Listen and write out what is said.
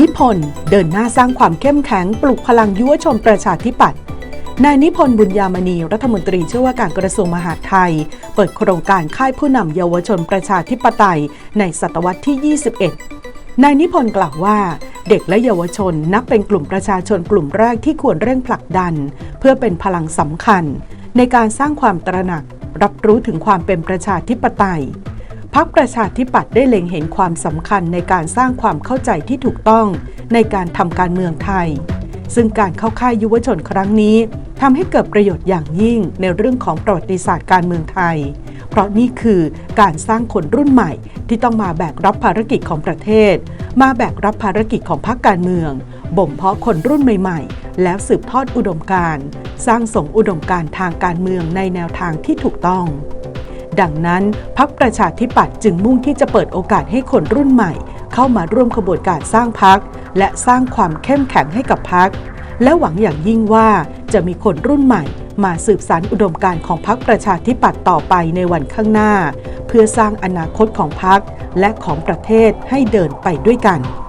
นิพนธ์เดินหน้าสร้างความเข้มแข็งปลุกพลังยุวชนประชาธิปัตย์นายนิพนธ์บุญยามณีรัฐมนตรีช่วยว่าการกระทรวงมหาดไทย เปิดโครงการค่ายผู้นำเยาวชนประชาธิปไตย ในศตวรรษที่ 21 นายนิพนธ์กล่าวว่า เด็กและเยาวชนนับเป็นกลุ่มประชาชนกลุ่มแรกที่ควรเร่งผลักดัน เพื่อเป็นพลังสำคัญ ในการสร้างความตระหนัก รับรู้ถึงความเป็นประชาธิปไตย พักประชาธิปัตย์ได้เล็งเห็นความสำคัญในการสร้างความเข้าใจที่ถูกต้องในการทำการเมืองไทย ซึ่งการเข้าค่ายยุวชนครั้งนี้ทำให้เกิดประโยชน์อย่างยิ่งในเรื่องของประวัติศาสตร์การเมืองไทย เพราะนี่คือการสร้างคนรุ่นใหม่ที่ต้องมาแบกรับภารกิจของประเทศ มาแบกรับภารกิจของพรรคการเมือง บ่มเพาะคนรุ่นใหม่ๆ แล้วสืบทอดอุดมการ สร้างสมอุดมการทางการเมืองในแนวทางที่ถูกต้อง ดังนั้นพักประชาธิปัตย์จึงมุ่งที่จะเปิดโอกาสให้คนรุ่นใหม่ เข้ามาร่วมขบวนการสร้างพักและสร้างความเข้มแข็งให้กับพักและหวังอย่างยิ่งว่าจะมีคนรุ่นใหม่ มาสืบสานอุดมการณ์ของพักประชาธิปัตย์ต่อไปในวันข้างหน้า เพื่อสร้างอนาคตของพักและของประเทศให้เดินไปด้วยกัน